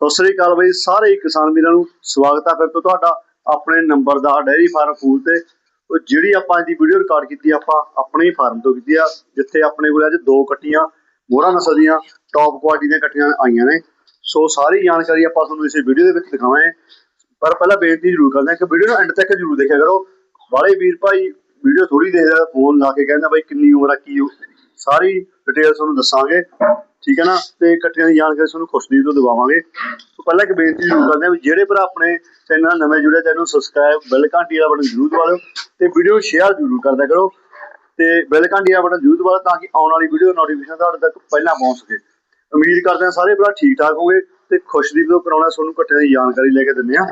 ਸਤਿ ਸ੍ਰੀ ਅਕਾਲ ਬਈ, ਸਾਰੇ ਕਿਸਾਨ ਵੀਰਾਂ ਨੂੰ ਸਵਾਗਤ ਹੈ ਫਿਰ ਤੋਂ ਤੁਹਾਡਾ ਆਪਣੇ ਨੰਬਰ ਦਾ ਡੈਰੀ ਫਾਰਮ ਫੂਲ ਤੇ ਉਹ ਜਿਹੜੀ ਆਪਾਂ ਦੀ ਵੀਡੀਓ ਰਿਕਾਰਡ ਕੀਤੀ, ਆਪਾਂ ਆਪਣੇ ਹੀ ਫਾਰਮ ਤੋਂ ਕੀਤੀ ਆ, ਜਿੱਥੇ ਆਪਣੇ ਕੋਲ ਅੱਜ ਦੋ ਕੱਟੀਆਂ, ਮੋਹਰਾ ਨਸਲ ਦੀਆਂ ਟੌਪ ਕੁਆਲਿਟੀ ਦੀਆਂ ਕੱਟੀਆਂ ਆਈਆਂ ਨੇ। ਸੋ ਸਾਰੀ ਜਾਣਕਾਰੀ ਆਪਾਂ ਤੁਹਾਨੂੰ ਇਸੇ ਵੀਡੀਓ ਦੇ ਵਿੱਚ ਦਿਖਾਵਾਂਗੇ। ਪਰ ਪਹਿਲਾਂ ਬੇਨਤੀ ਜ਼ਰੂਰ ਕਰਦੇ ਹਾਂ ਕਿ ਵੀਡੀਓ ਨੂੰ ਐਂਡ ਤੱਕ ਜ਼ਰੂਰ ਦੇਖਿਆ ਕਰੋ। ਵਾਲੇ ਵੀਰ ਭਾਈ ਵੀਡੀਓ ਥੋੜੀ ਦੇਖਦਾ ਫੋਨ ਲਾ ਕੇ ਕਹਿੰਦਾ ਬਾਈ ਕਿੰਨੀ ਉਮਰ ਆ, ਕੀ ਸਾਰੀ ਡਿਟੇਲ ਤੁਹਾਨੂੰ ਦੱਸਾਂਗੇ। ਠੀਕ ਹੈ ਨਾ? ਤੇ ਇਕੱਠਿਆਂ ਦੀ ਜਾਣਕਾਰੀ ਤੁਹਾਨੂੰ ਖੁਸ਼ਦੀ ਤੋਂ ਦਵਾਵਾਂਗੇ। ਸੋ ਪਹਿਲਾਂ ਇੱਕ ਬੇਨਤੀ ਜ਼ਰੂਰ ਕਰਦੇ ਹਾਂ ਵੀ ਜਿਹੜੇ ਭਰਾ ਆਪਣੇ ਚੈਨਲ ਨਵੇਂ ਜੁੜੇ ਚੈਨਲ ਨੂੰ ਸਬਸਕ੍ਰਾਈਬ ਬੈਲ ਘੰਟੀ ਵਾਲਾ ਬਟਨ ਜ਼ਰੂਰ ਦਬਾ ਦਿਓ ਤੇ ਵੀਡੀਓ ਸ਼ੇਅਰ ਜ਼ਰੂਰ ਕਰਦਿਆ ਕਰੋ। ਤੇ ਬੈਲ ਘੰਟੀ ਵਾਲਾ ਬਟਨ ਜ਼ਰੂਰ ਦਬਾ ਲਓ ਤਾਂ ਕਿ ਆਉਣ ਵਾਲੀ ਵੀਡੀਓ ਨੋਟੀਫਿਕੇਸ਼ਨ ਤੁਹਾਡੇ ਤੱਕ ਪਹਿਲਾਂ ਪਹੁੰਚ ਸਕੇ। ਉਮੀਦ ਕਰਦੇ ਹਾਂ ਸਾਰੇ ਭਰਾ ਠੀਕ ਠਾਕ ਹੋਗੇ ਤੇ ਖੁਸ਼ਦੀਪ ਤੋਂ ਕਰਾਉਣਾ ਤੁਹਾਨੂੰ ਇਕੱਠਿਆਂ ਦੀ ਜਾਣਕਾਰੀ ਲੈ ਕੇ ਦਿੰਦੇ ਆ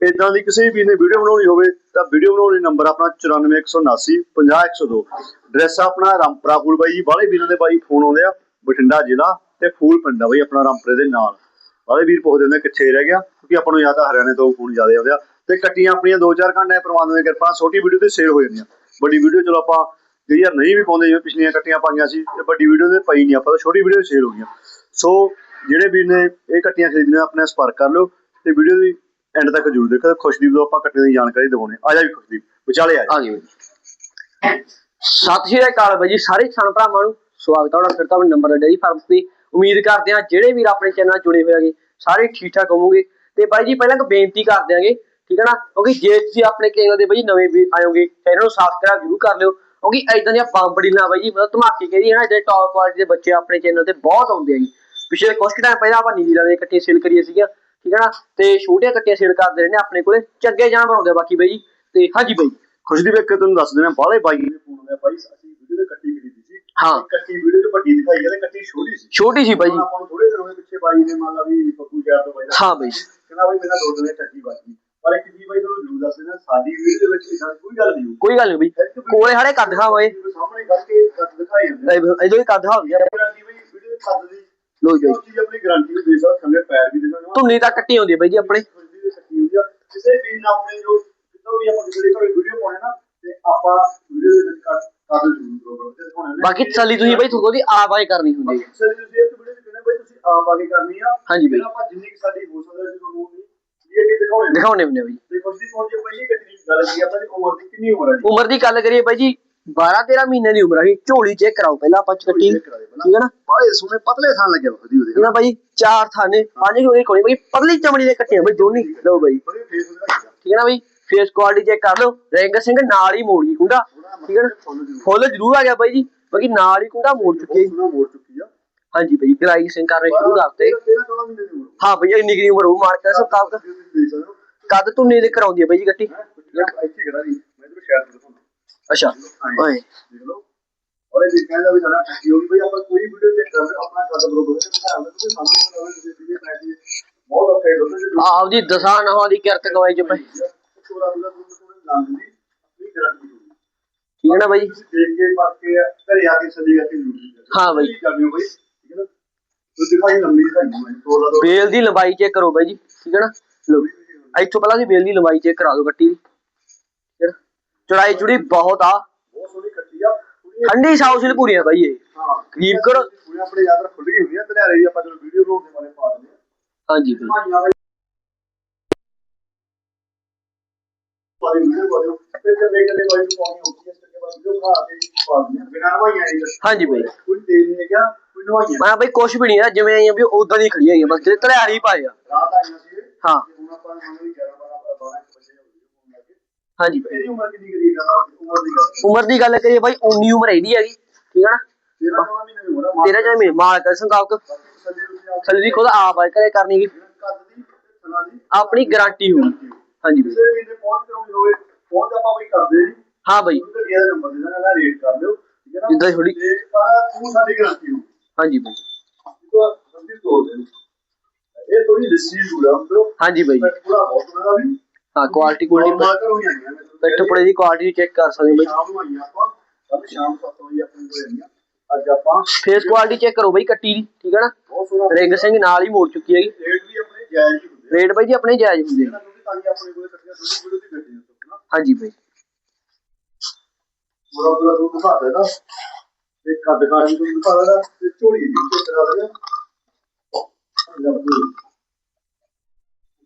ਇਦਾਂ ਦੀ ਕਿਸੇ ਵੀ ਨੇ ਵੀਡੀਓ ਬਣਾਉਣੀ ਹੋਵੇ ਤਾਂ ਵੀਡੀਓ ਬਣਾਉਣ ਲਈ ਨੰਬਰ ਆਪਣਾ 94179 50102 ਐਡਰੈਸ ਆਪਣਾ ਰਾਮਪੁਰਾ ਫੂਲ ਬਾਈ ਜੀ ਬਾਹਲੇ ਵੀਰਾਂ ਦੇ ਬਾਈ ਫੋਨ ਆਉਂਦੇ ਆ। ਬਠਿੰਡਾ ਜ਼ਿਲ੍ਹਾ ਤੇ ਫੂਲ ਪਿੰਡ ਆ ਬਾਈ ਆਪਣਾ ਰਾਮਪੁਰੇ ਦੇ ਨਾਲ। ਬਾਹਲੇ ਵੀਰ ਪੁੱਛਦੇ ਹੁੰਦੇ ਕਿੱਥੇ ਰਹਿ ਗਿਆ, ਕਿਉਂਕਿ ਆਪਾਂ ਨੂੰ ਜਾਂ ਤਾਂ ਹਰਿਆਣੇ ਤੋਂ ਫੋਨ ਜ਼ਿਆਦਾ ਆਉਂਦੇ ਆ। ਤੇ ਕੱਟੀਆਂ ਆਪਣੀਆਂ 2-4 ਘੰਟੇ ਪ੍ਰਮਾਤਮਾ ਦੀ ਕਿਰਪਾ ਛੋਟੀ ਵੀਡੀਓ ਤੇ ਸੇਲ ਹੋ ਜਾਂਦੀਆਂ। ਵੱਡੀ ਵੀਡੀਓ ਚਲੋ ਆਪਾਂ ਕਈ ਵਾਰ ਨਹੀਂ ਵੀ ਪਾਉਂਦੇ, ਜਿਵੇਂ ਪਿਛਲੀਆਂ ਕੱਟੀਆਂ ਪਾਈਆਂ ਸੀ, ਤੇ ਵੱਡੀ ਵੀਡੀਓ ਦੇ ਪਈ ਨਹੀਂ ਆਪਾਂ, ਤਾਂ ਛੋਟੀ ਵੀਡੀਓ ਸੇਲ ਹੋ ਗਈਆਂ। ਸੋ ਜਿਹੜੇ ਵੀਰ ਨੇ ਇਹ ਕੱਟੀਆਂ ਖਰੀਦਣੀਆਂ, ਆਪਣੇ ਸੰਪਰਕ ਕਰ ਲਓ ਤੇ ਵੀਡੀਓ ਦੀ ਐਂਡ ਤੱਕ ਜ਼ਰੂਰ ਦੇਖੋ ਖੁਸ਼ਦੀਪ ਤੋਂ ਆਪਾਂ ਕੱਟੀਆਂ ਦੀ ਜਾਣਕਾਰੀ ਦਿਵਾਉਣੇ ਆ ਜਾ ਵੀ ਖੁਸ਼ਦੀਪ, ਵਿਚਾਲੇ ਆ ਜਾ। ਆ ਸਤਿ ਸ਼੍ਰੀ ਅਕਾਲ ਬਾਈ ਜੀ, ਸਾਰੇ ਕਿਸਾਨ ਭਰਾਵਾਂ ਨੂੰ। ਸਵਾਗਤ ਹੈ ਤੁਹਾਡਾ ਫਿਰ ਤੋਂ ਆਪਣੇ ਨੰਬਰ ਦਾ ਡੇਰੀ ਫਾਰਮ ਤੇ ਉਮੀਦ ਕਰਦੇ ਹਾਂ ਜਿਹੜੇ ਵੀਰ ਆਪਣੇ ਚੈਨਲ ਨਾਲ ਜੁੜੇ ਹੋਏ ਹੈਗੇ, ਸਾਰੇ ਠੀਕ ਠਾਕ ਹੋਵੋਗੇ। ਤੇ ਬਾਈ ਜੀ, ਪਹਿਲਾਂ ਇੱਕ ਬੇਨਤੀ ਕਰ ਦਿਆਂਗੇ ਠੀਕ ਹੈ ਨਾ? ਕਿਉਂਕਿ ਜੇ ਤੁਸੀਂ ਆਪਣੇ ਚੈਨਲ ਦੇ ਬਾਈ ਨਵੇਂ ਵੀ ਆਇਓਗੇ ਚੈਨਲ ਨੂੰ ਸਬਸਕ੍ਰਾਈਬ ਜ਼ਰੂਰ ਕਰ ਲਿਓ। ਕਿਉਂਕਿ ਐਦਾਂ ਦੀਆਂ ਬੰਬ ਡੀਲਾਂ ਬਾਈ ਜੀ, ਮਤਲਬ ਧਮਾਕੇ ਕਹਦੀ ਹੈ ਨਾ, ਜਿਹੜੇ ਟੌਪ ਕੁਆਲਿਟੀ ਦੇ ਬੱਚੇ ਆਪਣੇ ਚੈਨਲ ਤੇ ਬਹੁਤ ਆਉਂਦੇ ਆ ਜੀ ਪਿਛਲੇ ਕੁਝ ਟਾਈਮ ਪਹਿਲਾਂ ਆਪਾਂ ਨੀਲੀ ਰਵੇ ਇਕੱਠੇ ਸੇਲ ਕਰੀਏ ਸੀਗੀਆਂ, ਠੀਕ ਹੈ ਨਾ? ਤੇ ਛੋਟੀਆਂ ਕੱਟੀਆਂ ਸੇਲ ਕਰਦੇ ਰਹਿੰਦੇ ਆਪਣੇ ਕੋਲੇ, ਚੰਗੇ ਜਾਨਵਰ ਆਉਂਦੇ ਬਾਕੀ ਬਾਈ ਜੀ। ਤੇ ਹਾਂਜੀ ਬਾਈ ਖੁਸ਼ਦੀਪ ਇੱਕ ਤੁਹਾਨੂੰ ਦੱਸ ਦੇਣਾ ਬਾਹਲੇ ਬਾਈ ਨੇ ਫੋਨ ਆਇਆ ਬਾਈ ਅਸੀਂ ਵੀਡੀਓ ਤੇ ਕੱਟੀ ਖਰੀਦੀ ਸੀ ਹਾਂ। ਕੱਟੀ ਵੀਡੀਓ ਚ ਵੱਡੀ ਦਿਖਾਈ ਹੈ ਤੇ ਕੱਟੀ ਛੋਟੀ ਸੀ ਛੋਟੀ ਸੀ ਬਾਈ ਜੀ ਹੁਣ ਆਪਾਂ ਨੂੰ ਥੋੜੇ ਦਿਨ ਹੋਏ ਪਿੱਛੇ ਬਾਈ ਨੇ ਮੰਨ ਲਾ ਵੀ ਪੱਪੂ ਸ਼ਹਿਰ ਤੋਂ ਬਾਈ ਦਾ ਹਾਂ ਬਾਈ ਕਹਿੰਦਾ ਬਾਈ ਮੇਰਾ ਦੋ ਦਿਨ ਟੱਕੀ ਬਾਕੀ ਪਰ ਇੱਕ ਚੀਜ਼ ਬਾਈ ਤੁਹਾਨੂੰ ਜ਼ਰੂਰ ਦੱਸ ਦੇਣਾ ਸਾਡੀ ਵੀਡੀਓ ਦੇ ਵਿੱਚ ਇਦਾਂ ਦੀ ਕੋਈ ਗੱਲ ਨਹੀਂ ਹੋਊ ਕੋਈ ਗੱਲ ਨਹੀਂ ਬਾਈ ਕੋਲੇ ਹਾਲੇ ਕੱਦ ਖਾ ਹੋਏ ਸਾਹਮਣੇ ਕਰਕੇ ਕੱਟ ਦਿਖਾਈ ਜਾਂਦੇ ਇਦੋਂ ਹੀ ਕੱਦ ਖਾ ਹੋ ਗਿਆ ਗਾਰੰਟੀ ਬਈ ਵੀਡੀਓ ਦੇ ਕੱਟ ਦੀ ਲੋ ਜੀ ਉਹ ਚੀਜ਼ ਆਪਣੀ ਗਾਰੰਟੀ ਨੂੰ ਦੇ ਸਕਦਾ ਥੱਲੇ ਪੈਰ ਵੀ ਦੇ ਸਕਦਾ ਧੁੰਨੀ ਤਾਂ ਕੱਟੀ ਹੁੰਦੀ ਹੈ ਬਾਈ ਜੀ ਆਪਣੇ ਖੁਸ਼ਦੀ ਦੀ ਕੱਟੀ ਹੁੰਦੀ ਆ ਕਿਸੇ ਵੀ ਨਾ ਆਪਣੇ ਜੋ ਕਿਤੋਂ ਵੀ ਆਪਾਂ ਕਿਸੇ ਕੋਲ ਵੀਡੀਓ ਪਾਉਣੇ ਨਾ ਤੇ ਆਪਾਂ ਵੀਡੀਓ ਦੇ ਵਿੱਚ ਕੱਟ ਕੱਟ ਜ਼ਰੂਰ ਕਰੋ ਤੇ ਹੁਣ ਇਹਨੇ- ਬਾਕੀ ਤਸੱਲੀ ਤੁਸੀਂ ਬਾਈ ਤੁਹਾਨੂੰ ਉਹਦੀ ਆਵਾਜ਼ ਕਰਨੀ ਹੁੰਦੀ ਬਾਕੀ ਤਸੱਲੀ ਤੁਸੀਂ ਇਸ ਵੀਡੀਓ ਚ ਕਹਿੰਦੇ ਬਈ ਤੁਸੀਂ ਆਪ ਆ ਕੇ ਕਰਨੀ ਆ। ਹਾਂਜੀ ਬਈ। ਫਿਰ ਆਪਾਂ ਜਿੰਨੀ ਕੁ ਸਾਡੀ ਹੋ ਸਕਦਾ ਸੀ ਤੁਹਾਨੂੰ ਇਹ ਇਹ ਦਿਖਾਉਣੇ। ਨੇ। ਦਿਖਾਉਣੇ ਬਾਈ। ਪਹਿਲੀ ਦੀ ਗੱਲ ਕੀ ਆਪਾਂ ਦੀ ਉਮਰ ਦੀ ਕਿੰਨੀ ਉਮਰ ਹੈ ਜੀ? ਉਮਰ ਦੀ ਗੱਲ ਕਰੀਏ ਬਾਈ ਜੀ 12 13 ਮਹੀਨੇ ਦੀ ਉਮਰ ਹੈ ਝੋਲੀ ਚੈੱਕ ਕਰਾਓ ਪਹਿਲਾਂ ਆਪਾਂ ਕੱਟੀ। ਠੀਕ ਹੈ ਨਾ? ਬਾਲੇ ਸੋਹਣੇ ਪਤਲੇ ਥਾਂ ਲੱਗਿਆ ਖੁਸ਼ਦੀ ਉਹਦੇ ਇਹਨਾਂ ਬਾਈ ਚਾਰ ਥਾਨੇ ਪੰਜ ਹੋਏ ਕੋਣੀ ਬਾਈ ਪਤਲੀ ਚਮੜੀ ਦੇ ਕੱਟੇ ਆ ਬਾਈ ਦੋਨੀ। ਲਓ ਬਾਈ। ਬੜੇ ਫੇਸ ਉਹਦਾ ਲੱਗਿਆ ਠੀਕ ਹੈ ਨਾ ਬਾਈ? ਫੇਸ ਕੁਆਲਿਟੀ ਚੈੱਕ ਕਰ ਲਓ। ਰਿੰਗ ਸਿੰਘ ਨਾਲ ਹੀ ਮੋੜ ਗਈ ਕੁੰਡਾ। ਠੀਕ ਹੈ ਨਾ? ਫੁੱਲ ਜ਼ਰੂਰ ਆ ਗਿਆ ਬਾਈ ਜੀ। ਬਾਕੀ ਨਾਲ ਹੀ ਕੁੰਡਾ ਮੋੜ ਚੁੱਕੀ ਹੈ। ਸੋਹਣਾ ਮੋੜ ਚੁੱਕੀ ਆ। ਹਾਂਜੀ ਬਾਈ ਗਰਾਈ ਸਿੰਘ ਕਰ ਰਹੇ ਸ਼ੁਰੂ ਕਰਤੇ 13 14 ਮਹੀਨੇ ਦੀ ਉਮਰ। ਹਾਂ ਬਾਈ ਇੰਨੀ ਕੁ ਉਮਰ ਉਹ ਮਾਰ ਕੇ ਸਭ ਹੋ। ਕੱਦ ਧੁੰਨੀ ਦੇ ਕਰਾਉਂਦੀ ਹੈ ਬਾਈ ਜੀ ਕੱਟੀ ਇੱਥੇ ਖੜਾ ਰਹੀ ਮੈਂ ਤੈਨੂੰ ਸ਼ੇਅਰ ਕਰ ਦਿੰਦਾ ਅੱਛਾ ਓਏ। ਦੇਖ ਲਓ। ਔਰ ਇਹ ਕਹਿੰਦਾ ਵੀ ਸਾਡਾ ਟੱਕੀ ਹੋ ਗਈ ਬਈ ਆਪਾਂ ਕੋਈ ਵੀਡੀਓ ਚੈੱਕ ਕਰਦੇ ਆਪਣਾ ਕੱਦ ਬਰੋਬਰ ਤੇ ਦਿੰਦੇ ਤੁਸੀਂ ਸਾਨੂੰ ਹੋਵੇ ਤੁਸੀਂ ਵੀਡੀਓ ਪੈਸੇ ਬਹੁਤ ਔਖੇ ਹੁੰਦੇ ਜੇ ਆਪਦੀ ਦਸਾਂ ਨਹਾਂ ਦੀ ਕਿਰਤ ਕਮਾਈ ਚ ਪਈ ਥੋੜਾ ਥੋੜਾ ਤੁਹਾਨੂੰ ਲੰਘ ਦੀ ਆਪਣੀ ਗਾਰੰਟੀ ਹੋਊਗੀ ਠੀਕ ਹੈ ਨਾ ਬਾਈ? ਦੇਖ ਕੇ ਪੜ ਕੇ ਘਰੇ ਆ ਕੇ ਸੱਜੀ ਕਰਕੇ ਜ਼ਰੂਰ ਹਾਂ ਬਾਈ। ਕਰਨੀ ਬਈ? ਠੀਕ ਹੈ ਨਾ? ਤੁਸੀਂ ਦਿਖਾਈ ਲੰਮੀ ਦਿਖਾਈ ਮੈਂ ਥੋੜਾ ਥੋੜਾ ਬੇਲ ਦੀ ਲੰਬਾਈ ਚੈੱਕ ਕਰੋ ਬਾਈ ਜੀ। ਠੀਕ ਹੈ ਨਾ? ਲਓ ਇੱਥੋਂ ਪਹਿਲਾਂ ਦੀ ਬੇਲ ਦੀ ਲੰਬਾਈ ਚੈੱਕ ਕਰਾ ਦਿਓ ਗੱਟੀ ਦੀ। ਨਾ? ਚੌੜਾਈ ਚੁੜੀ ਬਹੁਤ ਆ। ਬਹੁਤ ਸੋਹਣੀ ਕੱਟੀ ਆ। ਠੰਡੀ ਸਾਊਸਿਲ ਪੂਰੀ ਆ ਬਾਈ ਇਹ। ਹਾਂ ਗਰੀਬ ਕਰੋ ਆਪਣੇ ਯਾਦ ਰੱਖ ਖੁੱਲੀ ਹੁੰਦੀ ਆ ਧਲਿਆਰੇ ਵੀ ਆਪਾਂ ਜਦੋਂ ਵੀਡੀਓ ਬਣਾਉਣ ਦੇ ਬਾਰੇ ਪਾ ਦਿੰਦੇ ਹਾਂਜੀ ਵਾਲੀ ਪਾਰੀ ਵੀਡੀਓ ਪਾ ਦਿਓ ਫਿਰ ਕੱਲੇ ਕੱਲੇ ਵਾਲੀ ਨੂੰ ਪਾਉਣੀ ਹੁੰਦੀ ਹੈ ਇਸ ਕਰਕੇ ਬਾਅਦ ਵੀਡੀਓ ਬਣਾ ਕੇ ਪਾ ਦਿੰਦੇ ਆ। ਬਿਨਾਂ ਨਵਾਈਆਂ ਨਹੀਂ ਹਾਂਜੀ ਬਾਈ। ਕੋਈ ਤੇਜ਼ ਨਹੀਂ ਹੈਗਾ ਕੋਈ ਨਵਾਈਆਂ ਮੈਂ ਬਾਈ ਕੁਛ ਵੀ ਨਹੀਂ ਆ ਜਿਵੇਂ ਆਈਆਂ ਵੀ ਉਦਾਂ ਦੀ ਖੜੀ ਆਈਆਂ ਬਸ ਤੇ ਧੜਿਆਰੀ ਪਾਏ ਆ। ਰਾਤ ਆਈਆਂ ਸੀ। ਇਹ। ਹਾਂ। ਤੇ ਹੁਣ ਆਪਾਂ ਨੂੰ ਵੀ 11 12 12 ਵਜੇ ਵੀਡੀਓ ਪਾਉਣ ਲੱਗੇ ਹਾਂਜੀ ਬਾਈ। ਉਮਰ ਕਿੰਨੀ ਕਰੀ ਗਾ ਉਮਰ ਦੀ ਗੱਲ। ਉਮਰ ਦੀ ਗੱਲ ਕਰੀਏ ਬਾਈ 19 ਉਮਰ ਇਹਦੀ ਹੈਗੀ ਠੀਕ ਹੈ ਨਾ? 13 14 ਮਹੀਨੇ ਦੀ ਉਮਰ ਆ ਤੇਰਾ ਜਿਵੇਂ ਮਾਲ ਕਰ ਸੰਤਾਪ। ਥੱਲੇ ਦੀ ਖੁਦ ਆਪ ਆ ਕਰੇ ਕਰਨੀ ਆਪਣੀ ਗਾਰੰਟੀ ਹੋਊਗੀ ਹਾਂਜੀ ਬਾਈ ਕਿਸੇ ਵੀ ਨੇ ਪਹੁੰਚ ਕਰਾਉਣੀ ਹੋਵੇ ਪਹੁੰਚ ਆਪਾਂ ਬਈ ਕਰਦੇ ਨਹੀਂ ਹਾਂ ਬਾਈ। ਉਹਦੇ ਗੱਡੀਆਂ ਦਾ ਨੰਬਰ ਦੇ ਇਹਦਾ ਰੇਟ ਕਰ ਲਿਓ। ਠੀਕ ਹੈ ਨਾ? ਜਿੱਦਾਂ ਥੋੜੀ ਤੇ ਸਾਡੀ ਗਾਰੰਟੀ ਹੋ ਹਾਂਜੀ ਬਾਈ। ਸੰਦੀ ਤੋੜ ਦੇ ਇਹ ਥੋੜੀ ਲੱਸੀ ਪੂਰਾ ਬ్రో ਹਾਂਜੀ ਬਾਈ। ਪੂਰਾ ਬਹੁਤ ਉਹਨਾਂ ਦਾ ਵੀ। ਹਾਂ ਕੁਆਲਿਟੀ ਕੁਆਲਿਟੀ ਪਿੱਠ ਪੁੜੇ ਦੀ ਕੁਆਲਿਟੀ ਚੈੱਕ ਕਰ ਸਕਦੇ ਹੋ ਬਾਈ। ਸ਼ਾਮ ਨੂੰ ਆਈਆਂ ਆਪਾਂ। ਕੱਲ ਸ਼ਾਮ 7 ਵਜੇ ਆਪਣੇ ਕੋਲ ਆਈਆਂ। ਅੱਜ ਆਪਾਂ ਫੇਸ ਕੁਆਲਿਟੀ ਚੈੱਕ ਕਰੋ ਬਾਈ ਕੱਟੀ ਦੀ ਠੀਕ ਹੈ ਨਾ? ਰਿੰਗ ਸਿੰਘ ਨਾਲ ਹੀ ਮੋੜ ਚੁੱਕੀ ਹੈਗੀ। ਰੇਟ ਵੀ ਆਪਣੇ ਜਾਇਜ਼ ਹੀ ਹੁੰਦੇ ਰੇਟ ਬਾਈ ਜੀ ਆਪਣੇ ਜਾਇਜ਼ ਹੁੰਦੇ ਤਾਂ ਹੀ ਆਪਣੇ ਕੋਲ ਕੱਟੀਆਂ ਥੋੜੀ ਵੀਡੀਓ ਦੀ ਨਾ ਹਾਂਜੀ ਬਾਈ। ਪੂਰਾ ਪੂਰਾ ਤੂੰ ਦਿਖਾ ਦੇਣਾ ਤੇ ਕੱਦ ਕਾਠ ਵੀ ਤੂੰ ਦਿਖਾ ਦੇਣਾ ਤੇ ਝੋਲੀ ਵੀ ਉੱਤੇ ਕਰਾ ਦੇਣਾ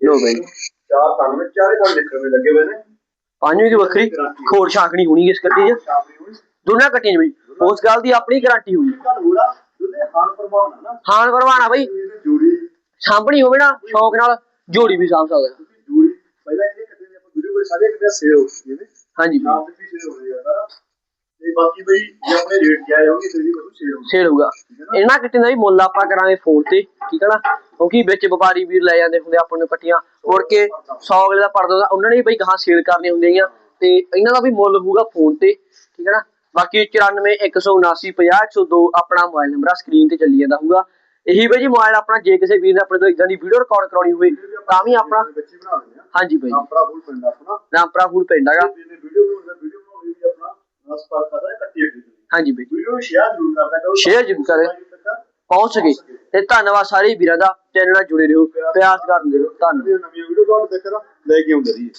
ਲੋ ਬਾਈ। ਚਾਰ ਥਣ ਵਿੱਚ ਚਾਰੇ ਦੇਖਣ ਨੂੰ ਲੱਗੇ ਹੋਏ ਨੇ। ਪੰਜਵੀਂ ਦੀ ਵੱਖਰੀ ਖੋੜ ਛਾਂਕਣੀ ਹੋਣੀ ਇਸ ਸ਼ਾਮੀ ਹੋਈ ਦੋਨਾਂ ਕੱਟੀਆਂ ਬਈ। ਉਸ ਗੱਲ ਦੀ ਆਪਣੀ ਗਾਰੰਟੀ ਹੋਊਗੀ ਗੱਲ ਹੋਰਾ ਉਹਦੇ ਹਾਨ ਪ੍ਰਭਾਵ ਨਾਲ ਨਾ। ਹਾਨ ਕਰਵਾਣਾ ਬਈ। ਇਹਦੀ ਜੋੜੀ। ਸਾਂਭਣੀ ਹੋਵੇ ਨਾ ਸ਼ੌਕ ਨਾਲ ਜੋੜੀ ਵੀ ਸਾਂਭ ਸਕਦਾ ਤੁਸੀਂ ਜੋੜੀ ਪਹਿਲਾਂ ਇਹਦੇ ਕੱਟੇ ਆਪਾਂ ਵਿੱਚ ਸਾਰੇ ਕੱਟੇ ਸੇਲ ਹੋ ਚੁੱਕੇ ਨੇ ਹਾਂਜੀ। ਨਾਮ ਤੇ ਸੇਲ ਹੋ ਰਿਹਾ ਸਾਰਾ ਤੇ ਬਾਕੀ ਬਈ ਜੇ ਆਪਣੇ ਰੇਟ ਕਿਆ ਜਾਓਗੇ ਤੇ ਵੀ ਕੁਝ ਸੇਲ ਹੋ ਸੇਲ ਹੋਊਗਾ। ਇਹਨਾਂ ਕੱਟੀਆਂ ਦਾ ਵੀ ਮੁੱਲ ਆਪਾਂ ਕਰਾਂਗੇ ਫੋਨ ਤੇ ਠੀਕ ਹੈ ਨਾ? ਕਿਉਂਕਿ ਵਿੱਚ ਵਪਾਰੀ ਵੀਰ ਲੈ ਜਾਂਦੇ ਹੁੰਦੇ ਆਪਾਂ ਨੂੰ ਕੱਟੀਆਂ ਮੁੜ ਕੇ 100 ਅਗਲੇ ਦਾ ਪਰਦਾ ਉਹਨਾਂ ਨੇ ਵੀ ਬਈ ਗਾਹਾਂ ਸੇਲ ਕਰਨੇ ਹੁੰਦੇ ਆ ਤੇ ਇਹਨਾਂ ਦਾ ਵੀ ਮੁੱਲ ਹੋਊਗਾ ਫੋਨ ਤੇ ਠੀਕ ਹੈ ਨਾ? ਬਾਕੀ 94 179 50 102 ਆਪਣਾ ਮੋਬਾਈਲ ਨੰਬਰ ਆ ਸਕਰੀਨ ਤੇ ਚੱਲੀ ਜਾਂਦਾ ਹੋਊਗਾ। ਇਹੀ ਬਈ ਜੀ ਮੋਬਾਈਲ ਆਪਣਾ ਜੇ ਕਿਸੇ ਵੀਰ ਨੇ ਆਪਣੇ ਤੋਂ ਇਦਾਂ ਦੀ ਵੀਡੀਓ ਰਿਕਾਰਡ ਕਰਾਉਣੀ ਹੋਵੇ ਤਾਂ ਵੀ ਆਪਣਾ ਹਾਂਜੀ ਬਈ। ਆਪਣਾ ਫੁੱਲ ਪਿੰਡ ਆਪਣਾ। ਰਾਮਪਰਾ ਫੂਡ ਪਿੰਡ ਹੈਗਾ। ਜਿਹਨੇ ਵੀਡੀਓ ਬਣਾਉਂਦਾ ਵੀਡੀਓ ਬਣਾਉਣੀ ਵੀ ਆਪਣਾ ਰਸ ਪਾਰ ਕਰਦਾ ਕੱਟੀ ਅੱਗੇ ਹਾਂਜੀ ਬਈ। ਵੀਡੀਓ ਨੂੰ ਸ਼ੇਅਰ ਜ਼ਰੂਰ ਕਰਦਾ ਕਰੋ Share ਜ਼ਰੂਰ ਕਰਿਓ। ਪਹੁੰਚ ਸਕੇ ਤੇ ਧੰਨਵਾਦ ਸਾਰੇ ਵੀਰਾਂ ਦਾ ਚੈਨਲ ਨਾਲ ਜੁੜੇ ਰਹੋ। ਪਿਆਰ ਕਰਦੇ ਰਹੋ। ਧੰਨਵਾਦ। ਨਵੀਆਂ ਵੀਡੀਓ ਤੁਹਾਡੇ ਤੱਕ ਲੈ ਕੇ ਆਉਂਦੇ ਰਹੀਏ।